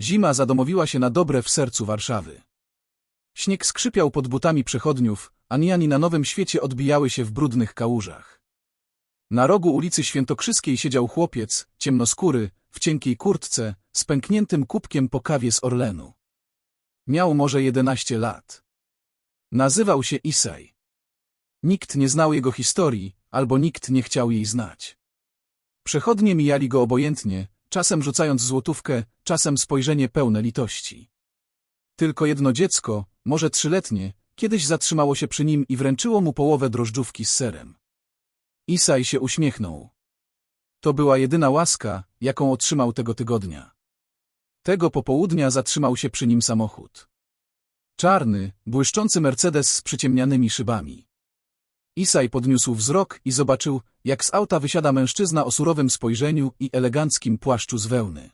Zima zadomowiła się na dobre w sercu Warszawy. Śnieg skrzypiał pod butami przechodniów, a nijani na Nowym Świecie odbijały się w brudnych kałużach. Na rogu ulicy Świętokrzyskiej siedział chłopiec, ciemnoskóry, w cienkiej kurtce, z pękniętym kubkiem po kawie z Orlenu. Miał może jedenaście lat. Nazywał się Isaj. Nikt nie znał jego historii, albo nikt nie chciał jej znać. Przechodnie mijali go obojętnie, czasem rzucając złotówkę, czasem spojrzenie pełne litości. Tylko jedno dziecko, może trzyletnie, kiedyś zatrzymało się przy nim i wręczyło mu połowę drożdżówki z serem. Isaj się uśmiechnął. To była jedyna łaska, jaką otrzymał tego tygodnia. Tego popołudnia zatrzymał się przy nim samochód. Czarny, błyszczący Mercedes z przyciemnianymi szybami. Isaj podniósł wzrok i zobaczył, jak z auta wysiada mężczyzna o surowym spojrzeniu i eleganckim płaszczu z wełny.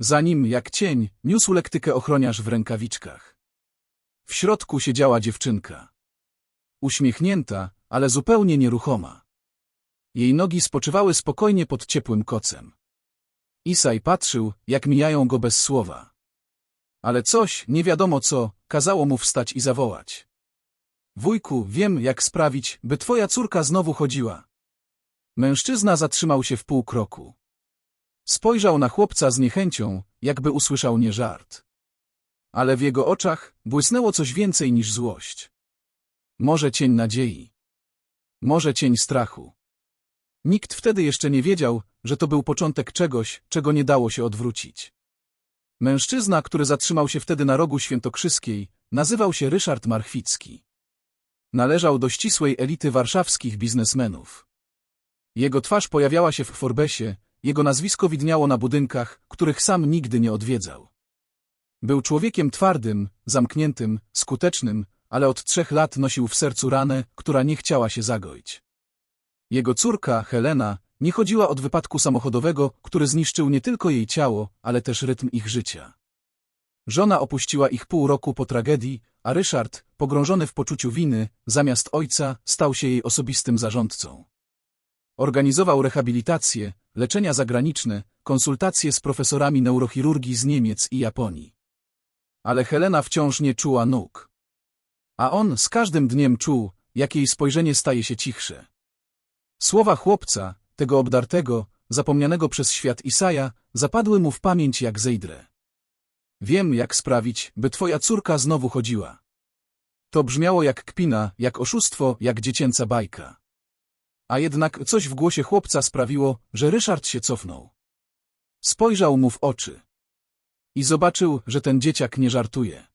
Za nim, jak cień, niósł lektykę ochroniarz w rękawiczkach. W środku siedziała dziewczynka. Uśmiechnięta, ale zupełnie nieruchoma. Jej nogi spoczywały spokojnie pod ciepłym kocem. Isaj patrzył, jak mijają go bez słowa. Ale coś, nie wiadomo co, kazało mu wstać i zawołać. Wujku, wiem, jak sprawić, by twoja córka znowu chodziła. Mężczyzna zatrzymał się w pół kroku. Spojrzał na chłopca z niechęcią, jakby usłyszał nie żart. Ale w jego oczach błysnęło coś więcej niż złość. Może cień nadziei. Może cień strachu. Nikt wtedy jeszcze nie wiedział, że to był początek czegoś, czego nie dało się odwrócić. Mężczyzna, który zatrzymał się wtedy na rogu świętokrzyskiej, nazywał się Ryszard Marchwicki. Należał do ścisłej elity warszawskich biznesmenów. Jego twarz pojawiała się w Forbesie, jego nazwisko widniało na budynkach, których sam nigdy nie odwiedzał. Był człowiekiem twardym, zamkniętym, skutecznym, ale od trzech lat nosił w sercu ranę, która nie chciała się zagoić. Jego córka, Helena, nie chodziła od wypadku samochodowego, który zniszczył nie tylko jej ciało, ale też rytm ich życia. Żona opuściła ich pół roku po tragedii, a Ryszard, pogrążony w poczuciu winy, zamiast ojca, stał się jej osobistym zarządcą. Organizował rehabilitację, leczenia zagraniczne, konsultacje z profesorami neurochirurgii z Niemiec i Japonii. Ale Helena wciąż nie czuła nóg. A on z każdym dniem czuł, jak jej spojrzenie staje się cichsze. Słowa chłopca, tego obdartego, zapomnianego przez świat Isaja, zapadły mu w pamięć jak zejdre. Wiem, jak sprawić, by twoja córka znowu chodziła. To brzmiało jak kpina, jak oszustwo, jak dziecięca bajka. A jednak coś w głosie chłopca sprawiło, że Ryszard się cofnął. Spojrzał mu w oczy. I zobaczył, że ten dzieciak nie żartuje.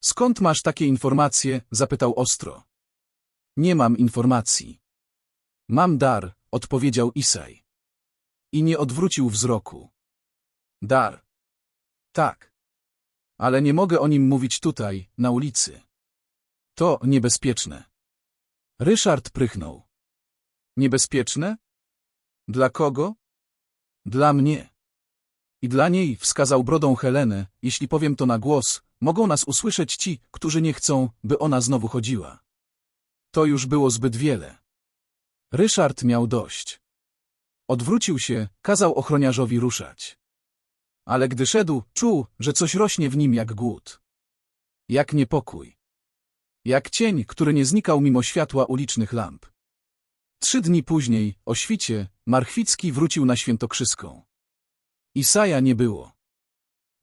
Skąd masz takie informacje? zapytał ostro. Nie mam informacji. Mam dar, odpowiedział Isaj. I nie odwrócił wzroku. Dar. Tak. Ale nie mogę o nim mówić tutaj, na ulicy. To niebezpieczne. Ryszard prychnął. Niebezpieczne? Dla kogo? Dla mnie. I dla niej wskazał brodą Helenę, jeśli powiem to na głos, mogą nas usłyszeć ci, którzy nie chcą, by ona znowu chodziła. To już było zbyt wiele. Ryszard miał dość. Odwrócił się, kazał ochroniarzowi ruszać. Ale gdy szedł, czuł, że coś rośnie w nim jak głód. Jak niepokój. Jak cień, który nie znikał mimo światła ulicznych lamp. Trzy dni później, o świcie, Marchwicki wrócił na Świętokrzyską. Isaja nie było.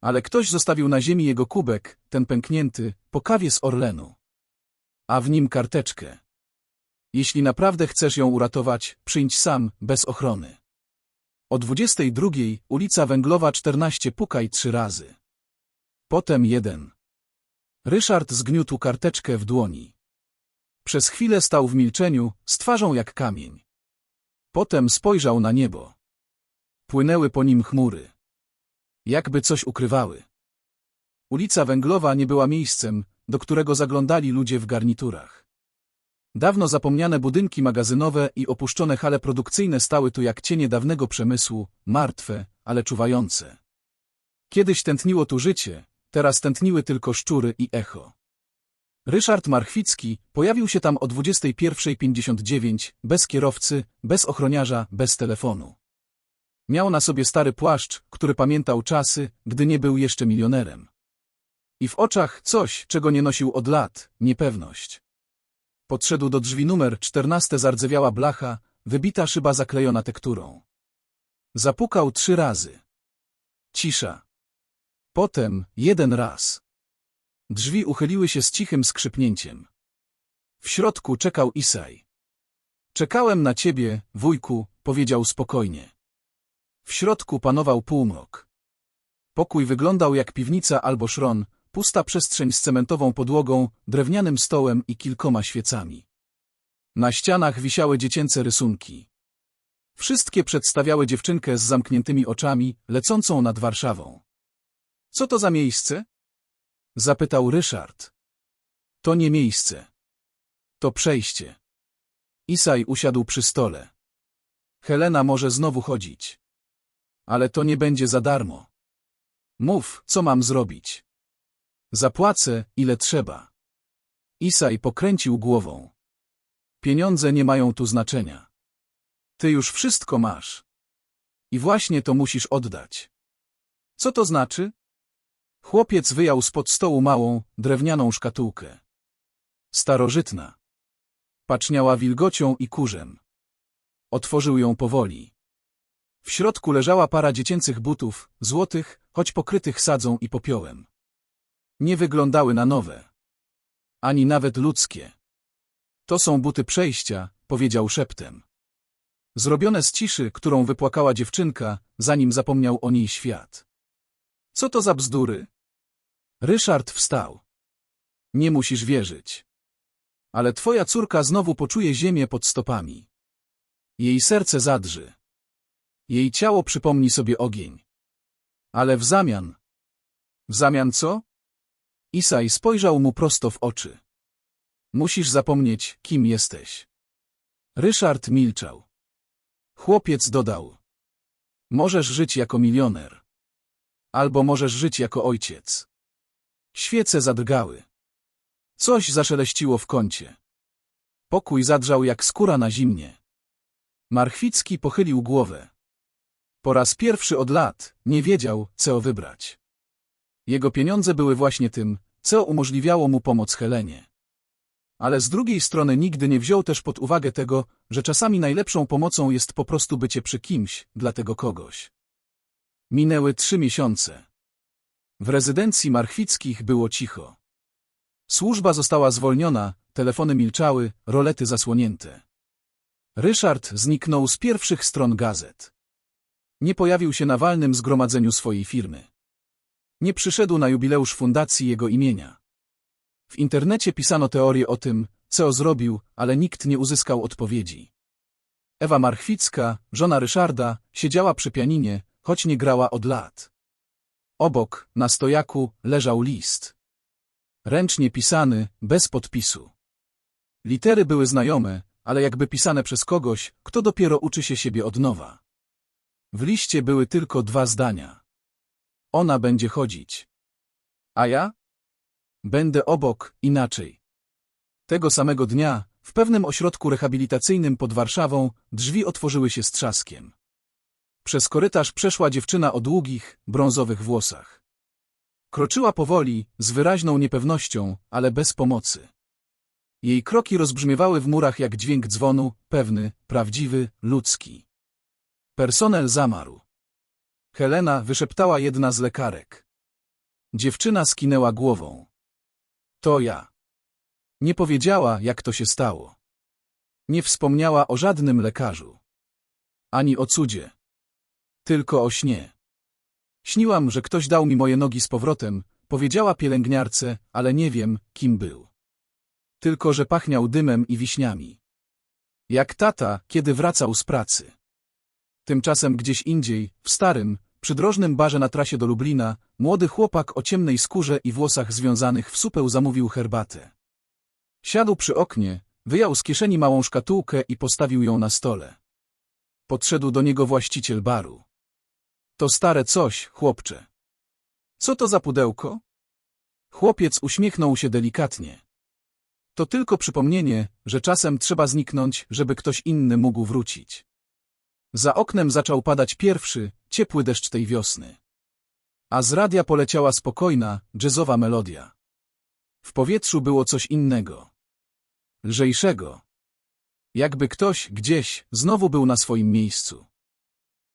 Ale ktoś zostawił na ziemi jego kubek, ten pęknięty, po kawie z Orlenu. A w nim karteczkę. Jeśli naprawdę chcesz ją uratować, przyjdź sam, bez ochrony. O 22 ulica Węglowa 14 pukaj trzy razy. Potem jeden. Ryszard zgniótł karteczkę w dłoni. Przez chwilę stał w milczeniu, z twarzą jak kamień. Potem spojrzał na niebo. Płynęły po nim chmury. Jakby coś ukrywały. Ulica Węglowa nie była miejscem, do którego zaglądali ludzie w garniturach. Dawno zapomniane budynki magazynowe i opuszczone hale produkcyjne stały tu jak cienie dawnego przemysłu, martwe, ale czuwające. Kiedyś tętniło tu życie, teraz tętniły tylko szczury i echo. Ryszard Marchwicki pojawił się tam o 21.59, bez kierowcy, bez ochroniarza, bez telefonu. Miał na sobie stary płaszcz, który pamiętał czasy, gdy nie był jeszcze milionerem. I w oczach coś, czego nie nosił od lat, niepewność. Podszedł do drzwi numer 14 zardzewiała blacha, wybita szyba zaklejona tekturą. Zapukał trzy razy. Cisza. Potem jeden raz. Drzwi uchyliły się z cichym skrzypnięciem. W środku czekał Isaj. Czekałem na ciebie, wujku, powiedział spokojnie. W środku panował półmrok. Pokój wyglądał jak piwnica albo szron, pusta przestrzeń z cementową podłogą, drewnianym stołem i kilkoma świecami. Na ścianach wisiały dziecięce rysunki. Wszystkie przedstawiały dziewczynkę z zamkniętymi oczami, lecącą nad Warszawą. Co to za miejsce? Zapytał Ryszard. To nie miejsce. To przejście. Isaj usiadł przy stole. Helena może znowu chodzić. Ale to nie będzie za darmo. Mów, co mam zrobić. Zapłacę, ile trzeba. Isaj pokręcił głową. Pieniądze nie mają tu znaczenia. Ty już wszystko masz. I właśnie to musisz oddać. Co to znaczy? Chłopiec wyjął spod stołu małą, drewnianą szkatułkę. Starożytna. Paczniała wilgocią i kurzem. Otworzył ją powoli. W środku leżała para dziecięcych butów, złotych, choć pokrytych sadzą i popiołem. Nie wyglądały na nowe. Ani nawet ludzkie. To są buty przejścia, powiedział szeptem. Zrobione z ciszy, którą wypłakała dziewczynka, zanim zapomniał o niej świat. Co to za bzdury? Ryszard wstał. Nie musisz wierzyć. Ale twoja córka znowu poczuje ziemię pod stopami. Jej serce zadrży. Jej ciało przypomni sobie ogień. Ale w zamian... W zamian co? Isaj spojrzał mu prosto w oczy. Musisz zapomnieć, kim jesteś. Ryszard milczał. Chłopiec dodał. Możesz żyć jako milioner. Albo możesz żyć jako ojciec. Świece zadrgały. Coś zaszeleściło w kącie. Pokój zadrżał jak skóra na zimnie. Marchwicki pochylił głowę. Po raz pierwszy od lat nie wiedział, co wybrać. Jego pieniądze były właśnie tym, co umożliwiało mu pomoc Helenie. Ale z drugiej strony nigdy nie wziął też pod uwagę tego, że czasami najlepszą pomocą jest po prostu bycie przy kimś, dla tego kogoś. Minęły trzy miesiące. W rezydencji Marchwickich było cicho. Służba została zwolniona, telefony milczały, rolety zasłonięte. Ryszard zniknął z pierwszych stron gazet. Nie pojawił się na walnym zgromadzeniu swojej firmy. Nie przyszedł na jubileusz fundacji jego imienia. W internecie pisano teorie o tym, co zrobił, ale nikt nie uzyskał odpowiedzi. Ewa Marchwicka, żona Ryszarda, siedziała przy pianinie, choć nie grała od lat. Obok, na stojaku, leżał list. Ręcznie pisany, bez podpisu. Litery były znajome, ale jakby pisane przez kogoś, kto dopiero uczy się siebie od nowa. W liście były tylko dwa zdania. Ona będzie chodzić. A ja? Będę obok, inaczej. Tego samego dnia, w pewnym ośrodku rehabilitacyjnym pod Warszawą, drzwi otworzyły się z trzaskiem. Przez korytarz przeszła dziewczyna o długich, brązowych włosach. Kroczyła powoli, z wyraźną niepewnością, ale bez pomocy. Jej kroki rozbrzmiewały w murach jak dźwięk dzwonu, pewny, prawdziwy, ludzki. Personel zamarł. Helena wyszeptała jedna z lekarek. Dziewczyna skinęła głową. To ja. Nie powiedziała, jak to się stało. Nie wspomniała o żadnym lekarzu. Ani o cudzie. Tylko o śnie. Śniłam, że ktoś dał mi moje nogi z powrotem, powiedziała pielęgniarce, ale nie wiem, kim był. Tylko, że pachniał dymem i wiśniami. Jak tata, kiedy wracał z pracy. Tymczasem gdzieś indziej, w starym, przydrożnym barze na trasie do Lublina, młody chłopak o ciemnej skórze i włosach związanych w supeł zamówił herbatę. Siadł przy oknie, wyjął z kieszeni małą szkatułkę i postawił ją na stole. Podszedł do niego właściciel baru. To stare coś, chłopcze. Co to za pudełko? Chłopiec uśmiechnął się delikatnie. To tylko przypomnienie, że czasem trzeba zniknąć, żeby ktoś inny mógł wrócić. Za oknem zaczął padać pierwszy, ciepły deszcz tej wiosny. A z radia poleciała spokojna, jazzowa melodia. W powietrzu było coś innego. Lżejszego. Jakby ktoś, gdzieś, znowu był na swoim miejscu.